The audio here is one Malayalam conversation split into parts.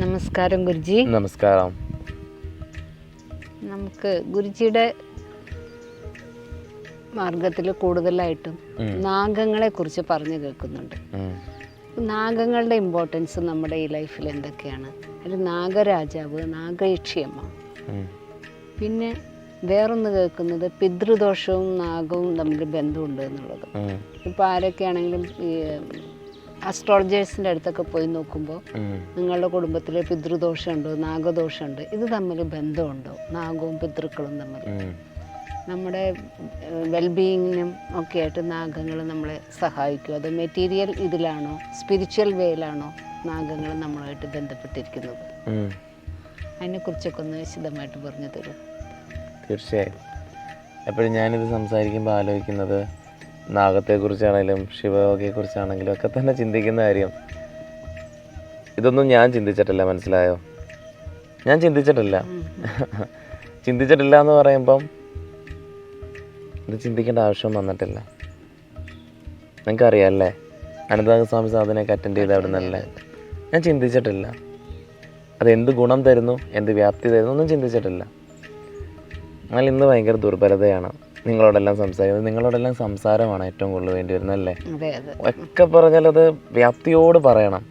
നമസ്കാരം ഗുരുജി നമസ്കാരം നമുക്ക് ഗുരുജിയുടെ മാർഗത്തിൽ കൂടുതലായിട്ടും. നാഗങ്ങളെ കുറിച്ച് പറഞ്ഞു കേൾക്കുന്നുണ്ട്. നാഗങ്ങളുടെ ഇമ്പോർട്ടൻസ് നമ്മുടെ ഈ ലൈഫിൽ എന്തൊക്കെയാണ് അതിൽ നാഗരാജാവ് നാഗയക്ഷിയമ്മ. പിന്നെ വേറൊന്ന് കേൾക്കുന്നത് പിതൃദോഷവും നാഗവും തമ്മിൽ ബന്ധമുണ്ട് എന്നുള്ളത്. ഇപ്പോൾ ആരൊക്കെയാണെങ്കിലും ഈ അസ്ട്രോളജേഴ്സിന്റെ അടുത്തൊക്കെ പോയി നോക്കുമ്പോൾ. നിങ്ങളുടെ കുടുംബത്തിൽ പിതൃദോഷമുണ്ടോ? നാഗദോഷമുണ്ട്? ഇത് തമ്മിൽ ബന്ധമുണ്ടോ? നാഗവും പിതൃക്കളും തമ്മിൽ നമ്മുടെ വെൽബീയിങ്ങിനും ഒക്കെ ആയിട്ട് നാഗങ്ങൾ നമ്മളെ സഹായിക്കും. അത് മെറ്റീരിയൽ ഇതിലാണോ? സ്പിരിച്വൽ വേയിലാണോ നാഗങ്ങൾ നമ്മളുമായിട്ട് ബന്ധപ്പെട്ടിരിക്കുന്നത്. അതിനെക്കുറിച്ചൊക്കെ ഒന്ന് വിശദമായിട്ട് പറഞ്ഞു തരും. തീർച്ചയായും. എപ്പോഴും ഞാനിത് സംസാരിക്കുമ്പോൾ ആലോചിക്കുന്നത് നാഗത്തെക്കുറിച്ചാണെങ്കിലും ശിവയോഗയെക്കുറിച്ചാണെങ്കിലും ഒക്കെ തന്നെ ചിന്തിക്കുന്ന കാര്യം. ഇതൊന്നും ഞാൻ ചിന്തിച്ചിട്ടില്ല മനസ്സിലായോ? ഞാൻ ചിന്തിച്ചിട്ടില്ല. ചിന്തിച്ചിട്ടില്ല എന്ന് പറയുമ്പം ഇത് ചിന്തിക്കേണ്ട ആവശ്യം വന്നിട്ടില്ല. നിങ്ങൾക്കറിയാം അല്ലേ? അനന്താസ്വാമി സാധനയൊക്കെ അറ്റൻഡ് ചെയ്ത് അവിടെ നിന്നല്ലേ ഞാൻ ചിന്തിച്ചിട്ടില്ല. അത് എന്ത് ഗുണം തരുന്നു? എന്ത് വ്യാപ്തി തരുന്നു? ഒന്നും ചിന്തിച്ചിട്ടില്ല. എന്നാൽ ഇന്ന് ഭയങ്കര ദുർബലതയാണ്. നിങ്ങളോടെല്ലാം സംസാരിക്കുന്നത് നിങ്ങളോടെല്ലാം സംസാരമാണ് ഏറ്റവും കൂടുതൽ വേണ്ടി വരുന്നത് അല്ലേ? ഒക്കെ പറഞ്ഞാൽ അത് വ്യാപ്തിയോട് പറയണം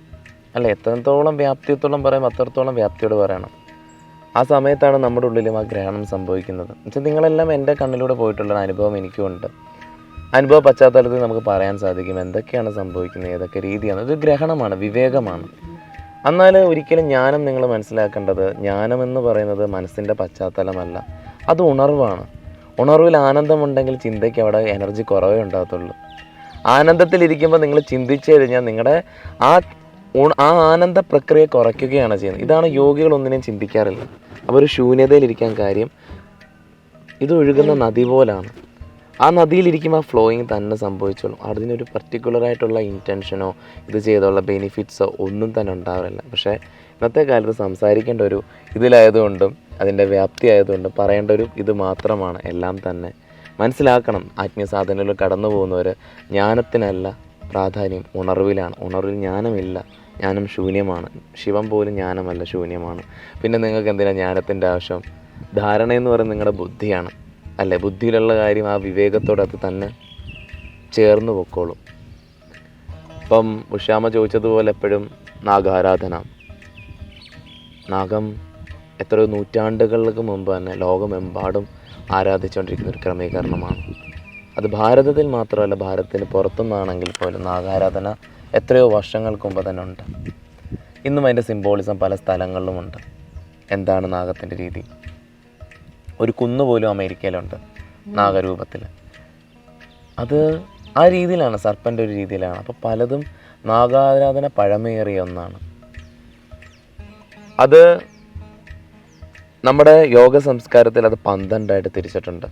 അല്ലേ? എത്രത്തോളം വ്യാപ്തിയത്തോളം പറയുമ്പോൾ അത്രത്തോളം വ്യാപ്തിയോട് പറയണം. ആ സമയത്താണ് നമ്മുടെ ഉള്ളിലും ആ ഗ്രഹണം സംഭവിക്കുന്നത്. പക്ഷെ നിങ്ങളെല്ലാം എന്റെ കണ്ണിലൂടെ പോയിട്ടുള്ള അനുഭവം എനിക്കും ഉണ്ട് അനുഭവ പശ്ചാത്തലത്തിൽ നമുക്ക് പറയാൻ സാധിക്കും എന്തൊക്കെയാണ് സംഭവിക്കുന്നത് ഏതൊക്കെ രീതിയാണ്. ഇത് ഗ്രഹണമാണ് വിവേകമാണ്. എന്നാൽ ഒരിക്കലും ജ്ഞാനം നിങ്ങൾ മനസ്സിലാക്കേണ്ടത് ജ്ഞാനം എന്ന് പറയുന്നത് മനസ്സിന്റെ പശ്ചാത്തലമല്ല അത് ഉണർവാണ്. ഉണർവിൽ ആനന്ദമുണ്ടെങ്കിൽ ചിന്തയ്ക്ക് അവിടെ എനർജി കുറവേ ഉണ്ടാകത്തുള്ളൂ. ആനന്ദത്തിലിരിക്കുമ്പോൾ നിങ്ങൾ ചിന്തിച്ചു കഴിഞ്ഞാൽ നിങ്ങളുടെ ആ ആ ആനന്ദ പ്രക്രിയ കുറയ്ക്കുകയാണ് ചെയ്യുന്നത്. ഇതാണ് യോഗികൾ ഒന്നിനെയും ചിന്തിക്കാറില്ല. അവർ ശൂന്യതയിലിരിക്കാൻ കാര്യം ഇത് ഒഴുകുന്ന നദി പോലാണ്. ആ നദിയിലിരിക്കുമ്പോൾ ആ ഫ്ലോയിങ് തന്നെ സംഭവിച്ചോളും. അതിനൊരു പർട്ടിക്കുലർ ആയിട്ടുള്ള ഇന്റൻഷനോ ഇത് ചെയ്തുള്ള ബെനിഫിറ്റ്സോ ഒന്നും തന്നെ ഉണ്ടാവില്ല. പക്ഷേ ഇന്നത്തെ കാലത്ത് സംസാരിക്കേണ്ട ഒരു ഇതിലായതുകൊണ്ടും അതിന്റെ വ്യാപ്തി ആയതുകൊണ്ട് പറയേണ്ട ഒരു ഇത് മാത്രമാണ്. എല്ലാം തന്നെ മനസ്സിലാക്കണം. ആത്മീയ സാധനങ്ങളിൽ കടന്നു പോകുന്നവർ ജ്ഞാനത്തിനല്ല പ്രാധാന്യം. ഉണർവിലാണ്. ഉണർവിൽ ജ്ഞാനമില്ല. ജ്ഞാനം ശൂന്യമാണ്. ശിവം പോലും ജ്ഞാനമല്ല ശൂന്യമാണ്. പിന്നെ നിങ്ങൾക്ക് എന്തിനാണ് ജ്ഞാനത്തിന്റെ ആവശ്യം? ധാരണ എന്ന് പറയുന്നത് നിങ്ങളുടെ ബുദ്ധിയാണ്. അല്ലേ? ബുദ്ധിയിലുള്ള കാര്യം ആ വിവേകത്തോടെ അത് തന്നെ ചേർന്ന് പൊക്കോളും. ഇപ്പം ഉഷാമ ചോദിച്ചതുപോലെ എപ്പോഴും നാഗാരാധന. നാഗം എത്രയോ നൂറ്റാണ്ടുകൾക്ക് മുമ്പ് തന്നെ ലോകമെമ്പാടും ആരാധിച്ചുകൊണ്ടിരിക്കുന്ന ഒരു ക്രമീകരണമാണ്. അത് ഭാരതത്തിൽ മാത്രമല്ല ഭാരതത്തിന് പുറത്തുനിന്നാണെങ്കിൽ പോലും നാഗാരാധന എത്രയോ വർഷങ്ങൾക്ക് മുമ്പ് തന്നെ ഉണ്ട്. ഇന്നും അതിന്റെ സിംബോളിസം പല സ്ഥലങ്ങളിലുമുണ്ട്. എന്താണ് നാഗത്തിന്റെ രീതി? ഒരു കുന്ന് പോലും അമേരിക്കയിലുണ്ട് നാഗരൂപത്തിൽ. അത് ആ രീതിയിലാണ് സർപ്പന്റെ ഒരു രീതിയിലാണ്. അപ്പോൾ പലതും നാഗാരാധന പഴമേറിയ ഒന്നാണ്. അത് നമ്മുടെ യോഗ സംസ്കാരത്തിൽ അത് പന്ത്രണ്ടായിട്ട് തിരിച്ചിട്ടുണ്ട്.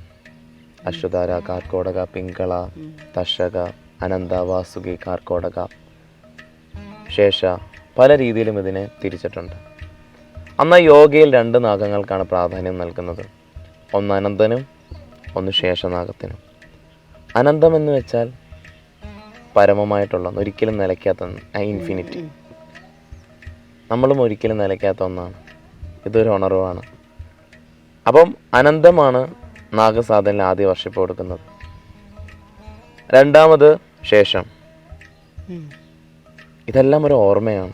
അശ്വതാര കാർക്കോടക പിങ്കള തഷക അനന്ത വാസുകി കാർക്കോടക ശേഷ പല രീതിയിലും ഇതിനെ തിരിച്ചിട്ടുണ്ട്. അന്ന് യോഗയിൽ രണ്ട് നാഗങ്ങൾക്കാണ് പ്രാധാന്യം നൽകുന്നത്. ഒന്ന് അനന്തനും ഒന്ന് ശേഷനാഗത്തിനും. അനന്തം എന്ന് വെച്ചാൽ പരമമായിട്ടുള്ള ഒരിക്കലും നിലയ്ക്കാത്ത ഇൻഫിനിറ്റി നമ്മളും ഒരിക്കലും നിലയ്ക്കാത്ത ഒന്നാണ്. ഇതൊരു ഉണർവാണ്. അപ്പം അനന്തമാണ് നാഗസാധനിൽ ആദ്യ വർഷിപ്പ് കൊടുക്കുന്നത്. രണ്ടാമത് ശേഷം. ഇതെല്ലാം ഒരു ഓർമ്മയാണ്.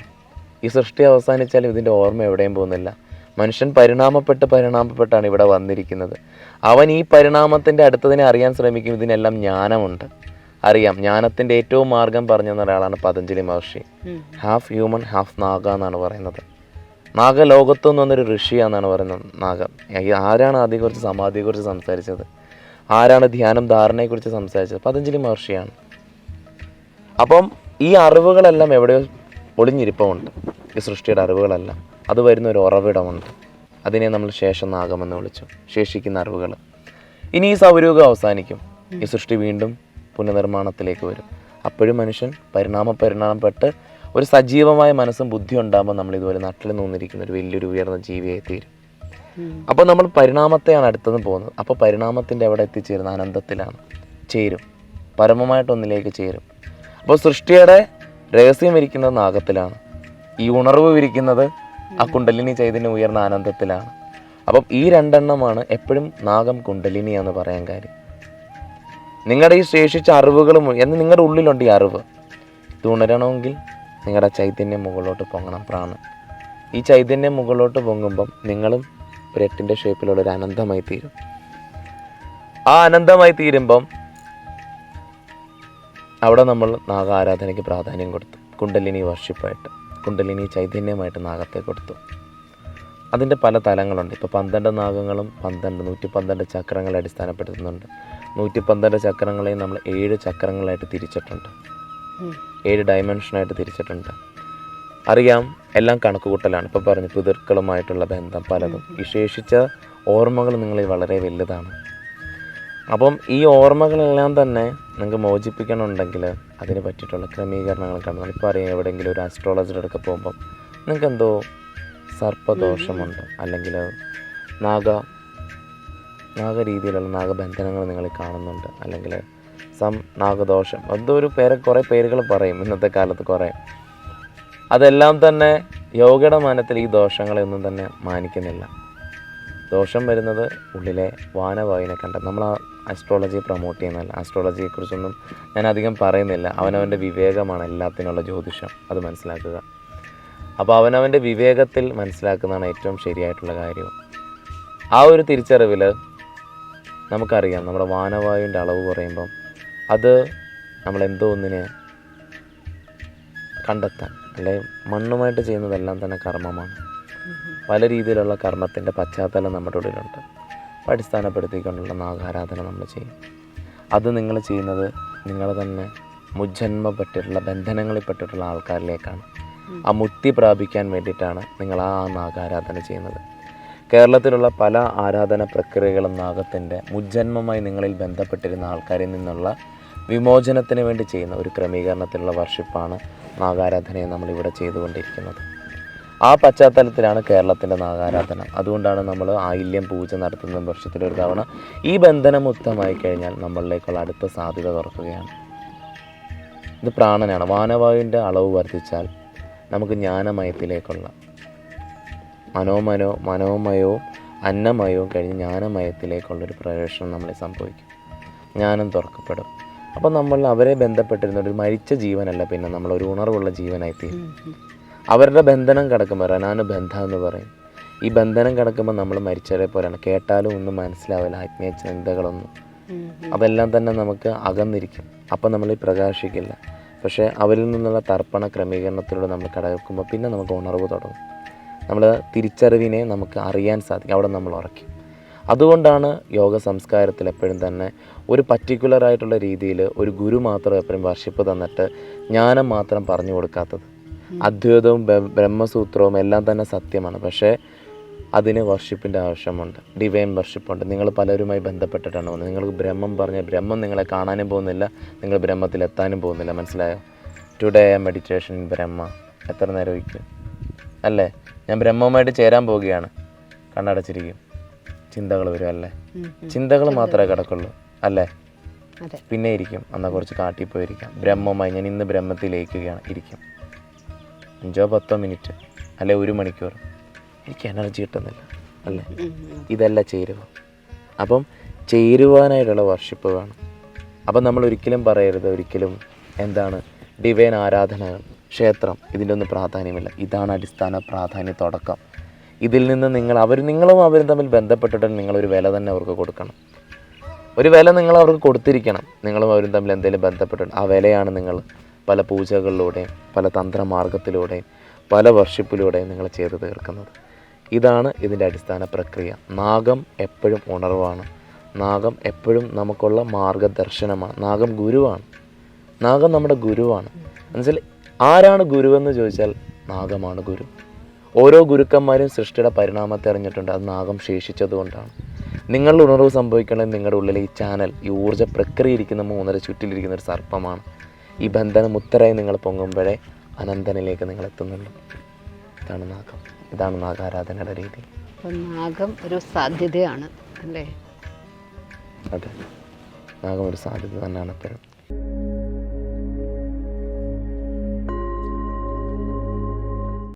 ഈ സൃഷ്ടി അവസാനിച്ചാലും ഇതിന്റെ ഓർമ്മ എവിടെയും പോകുന്നില്ല. മനുഷ്യൻ പരിണാമപ്പെട്ട് പരിണാമപ്പെട്ടാണ് ഇവിടെ വന്നിരിക്കുന്നത്. അവൻ ഈ പരിണാമത്തിന്റെ അടുത്തതിനെ അറിയാൻ ശ്രമിക്കും. ഇതിനെല്ലാം ജ്ഞാനമുണ്ട്. അറിയാം. ജ്ഞാനത്തിന്റെ ഏറ്റവും മാർഗം പറഞ്ഞു ഒരാളാണ് Patanjali Maharshi. Half human half Naga എന്നാണ് പറയുന്നത്. നാഗലോകത്തു നിന്നൊരു ഋഷിയാണെന്നാണ് പറയുന്നത് നാഗം. ആരാണ് സമാധിയെ സമാധിയെക്കുറിച്ച് സംസാരിച്ചത്? ആരാണ് ധ്യാനം ധാരണയെക്കുറിച്ച് സംസാരിച്ചത്? പതഞ്ജലി മഹർഷിയാണ്. അപ്പം ഈ അറിവുകളെല്ലാം എവിടെയോ ഒളിഞ്ഞിരിപ്പമുണ്ട്. ഈ സൃഷ്ടിയുടെ അറിവുകളെല്ലാം. അത് വരുന്ന ഒരു ഉറവിടമുണ്ട്. അതിനെ നമ്മൾ ശേഷം നാഗമെന്ന് വിളിച്ചു. ശേഷിക്കുന്ന അറിവുകൾ. ഇനി ഈ സൗരയൂഹം അവസാനിക്കും. ഈ സൃഷ്ടി വീണ്ടും പുനർനിർമ്മാണത്തിലേക്ക് വരും. അപ്പോഴും മനുഷ്യൻ പരിണാമ പരിണാമപ്പെട്ട് ഒരു സജീവമായ മനസ്സും ബുദ്ധി ഉണ്ടാകുമ്പോൾ നമ്മൾ ഇതുപോലെ നട്ടിൽ നിന്നിരിക്കുന്ന ഒരു വലിയൊരു ഉയർന്ന ജീവിയായി തീരും. അപ്പോൾ നമ്മൾ പരിണാമത്തെയാണ് അടുത്തത് പോകുന്നത്. അപ്പോൾ പരിണാമത്തിന്റെ അവിടെ എത്തിച്ചേരുന്ന അനന്തത്തിലാണ് ചേരും. പരമമായിട്ടൊന്നിലേക്ക് ചേരും. അപ്പോൾ സൃഷ്ടിയുടെ രഹസ്യം ഇരിക്കുന്നത് നാഗത്തിലാണ്. ഈ ഉണർവ് വിരിക്കുന്നത് ആ കുണ്ടലിനി ചൈതന്യം ഉയർന്ന ആനന്ദത്തിലാണ്. അപ്പം ഈ രണ്ടെണ്ണമാണ് എപ്പോഴും നാഗം കുണ്ടലിനി എന്ന് പറയാൻ കാര്യം. നിങ്ങളുടെ ഈ ശേഷിച്ച അറിവുകളും എന്ന് നിങ്ങളുടെ ഉള്ളിലുണ്ട് ഈ അറിവ്. ഇത് ഉണരണമെങ്കിൽ നിങ്ങളുടെ ചൈതന്യം മുകളിലോട്ട് പൊങ്ങണം പ്രാണ് ഈ ചൈതന്യം മുകളിലോട്ട് പൊങ്ങുമ്പം നിങ്ങളും ഒരു എട്ടിന്റെ ഷേപ്പിലുള്ള ഒരു അനന്തമായി തീരും. ആ അനന്തമായി തീരുമ്പം അവിടെ നമ്മൾ നാഗ ആരാധനയ്ക്ക് പ്രാധാന്യം കൊടുത്തു. കുണ്ടലിനി വർഷിപ്പായിട്ട് കുണ്ടലിനി ചൈതന്യമായിട്ട് നാഗത്തെ കൊടുത്തു. അതിന്റെ പല തലങ്ങളുണ്ട്. ഇപ്പോൾ പന്ത്രണ്ട് നാഗങ്ങളും പന്ത്രണ്ട് നൂറ്റി പന്ത്രണ്ട് ചക്രങ്ങളെ അടിസ്ഥാനപ്പെടുത്തുന്നുണ്ട്. നൂറ്റി പന്ത്രണ്ട് ചക്രങ്ങളെയും നമ്മൾ ഏഴ് ചക്രങ്ങളായിട്ട് തിരിച്ചിട്ടുണ്ട്. ഏഴ് ഡയമെൻഷനായിട്ട് തിരിച്ചിട്ടുണ്ട്. അറിയാം എല്ലാം കണക്കുകൂട്ടലാണ്. ഇപ്പോൾ പറഞ്ഞു പിതൃക്കളുമായിട്ടുള്ള ബന്ധം പലതും. വിശേഷിച്ച ശേഷിച്ച ഓർമ്മകൾ നിങ്ങളിൽ വളരെ വലുതാണ്. അപ്പം ഈ ഓർമ്മകളെല്ലാം തന്നെ നിങ്ങൾക്ക് മോചിപ്പിക്കണമെന്നുണ്ടെങ്കിൽ അതിന് പറ്റിയിട്ടുള്ള ക്രമീകരണങ്ങൾ കാണുന്നത് ഇപ്പോൾ അറിയാം എവിടെയെങ്കിലും ഒരു ആസ്ട്രോളജിയുടെ അടുക്ക പോകുമ്പം നിങ്ങൾക്ക് എന്തോ സർപ്പദോഷമുണ്ട് അല്ലെങ്കിൽ നാഗ നാഗ രീതിയിലുള്ള നാഗബന്ധനങ്ങൾ നിങ്ങൾ കാണുന്നുണ്ട്. അല്ലെങ്കിൽ സം നാഗദോഷം. അതൊരു പേര് കുറേ പേരുകൾ പറയും ഇന്നത്തെ കാലത്ത് കുറേ. അതെല്ലാം തന്നെ യോഗയുടെ മാനത്തിൽ ഈ ദോഷങ്ങളെ ഒന്നും തന്നെ മാനിക്കുന്നില്ല. ദോഷം വരുന്നത് ഉള്ളിലെ വാനവായുവിനെ കണ്ട നമ്മൾ ആ ആസ്ട്രോളജി പ്രൊമോട്ട് ചെയ്യുന്നില്ല ആസ്ട്രോളജിയെക്കുറിച്ചൊന്നും ഞാൻ അധികം പറയുന്നില്ല. അവനവന്റെ വിവേകമാണ് എല്ലാത്തിനുള്ള ജ്യോതിഷം. അത് മനസ്സിലാക്കുക. അപ്പോൾ അവനവന്റെ വിവേകത്തിൽ മനസ്സിലാക്കുന്നതാണ് ഏറ്റവും ശരിയായിട്ടുള്ള കാര്യം. ആ ഒരു തിരിച്ചറിവിൽ നമുക്കറിയാം. നമ്മുടെ വാനവായുവിന്റെ അളവ് പറയുമ്പം അത് നമ്മളെന്തോ ഒന്നിനെ കണ്ടെത്താൻ അല്ലെ? മണ്ണുമായിട്ട് ചെയ്യുന്നതെല്ലാം തന്നെ കർമ്മമാണ്. പല രീതിയിലുള്ള കർമ്മത്തിന്റെ പശ്ചാത്തലം നമ്മുടെ ഉള്ളിലുണ്ട്. അടിസ്ഥാനപ്പെടുത്തിക്കൊണ്ടുള്ള നാഗാരാധന നമ്മൾ ചെയ്യും. അത് നിങ്ങൾ ചെയ്യുന്നത് നിങ്ങൾ തന്നെ മുജ്ജന്മപ്പെട്ടിട്ടുള്ള ബന്ധനങ്ങളിൽപ്പെട്ടിട്ടുള്ള ആൾക്കാരിലേക്കാണ്. ആ മുക്തി പ്രാപിക്കാൻ വേണ്ടിയിട്ടാണ് നിങ്ങൾ ആ നാഗാരാധന ചെയ്യുന്നത്. കേരളത്തിലുള്ള പല ആരാധന പ്രക്രിയകളും നാഗത്തിന്റെ മുജ്ജന്മമായി നിങ്ങളിൽ ബന്ധപ്പെട്ടിരുന്ന ആൾക്കാരിൽ നിന്നുള്ള വിമോചനത്തിന് വേണ്ടി ചെയ്യുന്ന ഒരു ക്രമീകരണത്തിലുള്ള വർഷിപ്പാണ് നാഗാരാധനയെ നമ്മളിവിടെ ചെയ്തുകൊണ്ടിരിക്കുന്നത്. ആ പശ്ചാത്തലത്തിലാണ് കേരളത്തിന്റെ നാഗാരാധന. അതുകൊണ്ടാണ് നമ്മൾ ആയില്യം പൂജ നടത്തുന്ന വർഷത്തിലൊരു തവണ ഈ ബന്ധനം മുക്തമായി കഴിഞ്ഞാൽ നമ്മളിലേക്കുള്ള അടുത്ത സാധ്യത തുറക്കുകയാണ്. ഇത് പ്രാണനാണ്. വാനവായുവിന്റെ അളവ് വർദ്ധിച്ചാൽ നമുക്ക് ജ്ഞാനമയത്തിലേക്കുള്ള മനോമനോ മനോമയവും അന്നമയവും കഴിഞ്ഞ് ജ്ഞാനമയത്തിലേക്കുള്ളൊരു പ്രവേശനം നമ്മളെ സംഭവിക്കും. ജ്ഞാനം തുറക്കപ്പെടും. അപ്പോൾ നമ്മൾ അവരെ ബന്ധപ്പെട്ടിരുന്ന ഒരു മരിച്ച ജീവനല്ല പിന്നെ നമ്മൾ ഒരു ഉണർവുള്ള ജീവനായി തീരും. അവരുടെ ബന്ധനം കിടക്കുമ്പോൾ റനാന് ബന്ധ എന്ന് പറയും. ഈ ബന്ധനം കിടക്കുമ്പോൾ നമ്മൾ മരിച്ചവരെ പോലെയാണ്. കേട്ടാലും ഒന്നും മനസ്സിലാവില്ല ആത്മീയ ചിന്തകളൊന്നും. അതെല്ലാം തന്നെ നമുക്ക് അകന്നിരിക്കും. അപ്പം നമ്മൾ പ്രകാശിക്കില്ല. പക്ഷേ അവരിൽ നിന്നുള്ള തർപ്പണ ക്രമീകരണത്തിലൂടെ നമ്മൾ കടക്കുമ്പോൾ പിന്നെ നമുക്ക് ഉണർവ് തുടങ്ങും. നമ്മൾ തിരിച്ചറിവിനെ നമുക്ക് അറിയാൻ സാധിക്കും. അവിടെ നമ്മൾ ഉറക്കും അതുകൊണ്ടാണ് യോഗ സംസ്കാരത്തിൽ എപ്പോഴും തന്നെ ഒരു പർട്ടിക്കുലർ ആയിട്ടുള്ള രീതിയിൽ ഒരു ഗുരു മാത്രം എപ്പോഴും വർഷിപ്പ് തന്നിട്ട് ജ്ഞാനം മാത്രം പറഞ്ഞു കൊടുക്കാത്തത്. അദ്വൈതവും ബ്രഹ്മസൂത്രവും എല്ലാം തന്നെ സത്യമാണ്. പക്ഷേ അതിന് വർഷിപ്പിന്റെ ആവശ്യമുണ്ട്. ഡിവൈൻ വർഷിപ്പുണ്ട് നിങ്ങൾ പലരുമായി ബന്ധപ്പെട്ടിട്ടാണ് പോകുന്നത്. നിങ്ങൾക്ക് ബ്രഹ്മം പറഞ്ഞ ബ്രഹ്മം നിങ്ങളെ കാണാനും പോകുന്നില്ല. നിങ്ങൾ ബ്രഹ്മത്തിൽ എത്താനും പോകുന്നില്ല. മനസ്സിലായോ? Today I meditation in Brahma എത്ര നേരം ഇരിക്കും അല്ലേ? ഞാൻ ബ്രഹ്മവുമായിട്ട് ചേരാൻ പോവുകയാണ്. കണ്ണടച്ചിരിക്കും. ചിന്തകൾ വരും അല്ലേ. ചിന്തകൾ മാത്രമേ കിടക്കുള്ളൂ അല്ലേ? പിന്നെ ഇരിക്കും. എന്നാൽ കുറച്ച് കാട്ടി പോയിരിക്കാം. ബ്രഹ്മമായി ഞാൻ ഇന്ന് ബ്രഹ്മത്തിൽ ലയിക്കുകയാണ് ഇരിക്കും. അഞ്ചോ പത്തോ മിനിറ്റ് അല്ലെ ഒരു മണിക്കൂർ. എനിക്ക് എനർജി കിട്ടുന്നില്ല അല്ലേ. ഇതല്ല ചേരുവ. അപ്പം ചേരുവാനായിട്ടുള്ള വർഷിപ്പ് വേണം. അപ്പം നമ്മൾ ഒരിക്കലും പറയരുത് ഒരിക്കലും എന്താണ് ഡിവൈൻ ആരാധനകൾ ക്ഷേത്രം ഇതിന്റെ ഒന്നും പ്രാധാന്യമില്ല. ഇതാണ് അടിസ്ഥാന പ്രാധാന്യ തുടക്കം. ഇതിൽ നിന്ന് നിങ്ങൾ അവർ നിങ്ങളും അവരും തമ്മിൽ ബന്ധപ്പെട്ടിട്ട് നിങ്ങളൊരു വില തന്നെ അവർക്ക് കൊടുക്കണം. ഒരു വില നിങ്ങൾ അവർക്ക് കൊടുത്തിരിക്കണം. നിങ്ങളും അവരും തമ്മിൽ എന്തെങ്കിലും ബന്ധപ്പെട്ടിട്ടുണ്ട് ആ വിലയാണ് നിങ്ങൾ പല പൂജകളിലൂടെയും പല തന്ത്രമാർഗത്തിലൂടെയും പല വർഷിപ്പിലൂടെയും നിങ്ങൾ ചെയ്തു തീർക്കുന്നത്. ഇതാണ് ഇതിന്റെ അടിസ്ഥാന പ്രക്രിയ. നാഗം എപ്പോഴും ഉണർവാണ്. നാഗം എപ്പോഴും നമുക്കുള്ള മാർഗദർശനമാണ്. നാഗം ഗുരുവാണ്. നാഗം നമ്മുടെ ഗുരുവാണ്. എന്നുവെച്ചാൽ ആരാണ് ഗുരുവെന്ന് ചോദിച്ചാൽ നാഗമാണ് ഗുരു. ഓരോ ഗുരുക്കന്മാരും സൃഷ്ടിയുടെ പരിണാമത്തെ അറിഞ്ഞിട്ടുണ്ട്. അത് നാഗം ശേഷിച്ചതുകൊണ്ടാണ്. നിങ്ങളുടെ ഉണർവ് സംഭവിക്കണമെങ്കിൽ നിങ്ങളുടെ ഉള്ളിലെ ഈ ചാനൽ ഈ ഊർജ പ്രക്രിയ ഇരിക്കുന്ന മൂന്നര ചുറ്റിലിരിക്കുന്ന ഒരു സർപ്പമാണ്. ഈ ബന്ധനം ഉത്തരായി നിങ്ങൾ പൊങ്ങുമ്പോഴേ അനന്തനിലേക്ക് നിങ്ങൾ എത്തുന്നുള്ളൂ. ഇതാണ് നാഗം. ഇതാണ് നാഗാരാധനയുടെ രീതി. നാഗം ഒരു സാധ്യതയാണ് അല്ലേ? അതെ. നാഗം ഒരു സാധ്യത തന്നെയാണ് എപ്പോഴും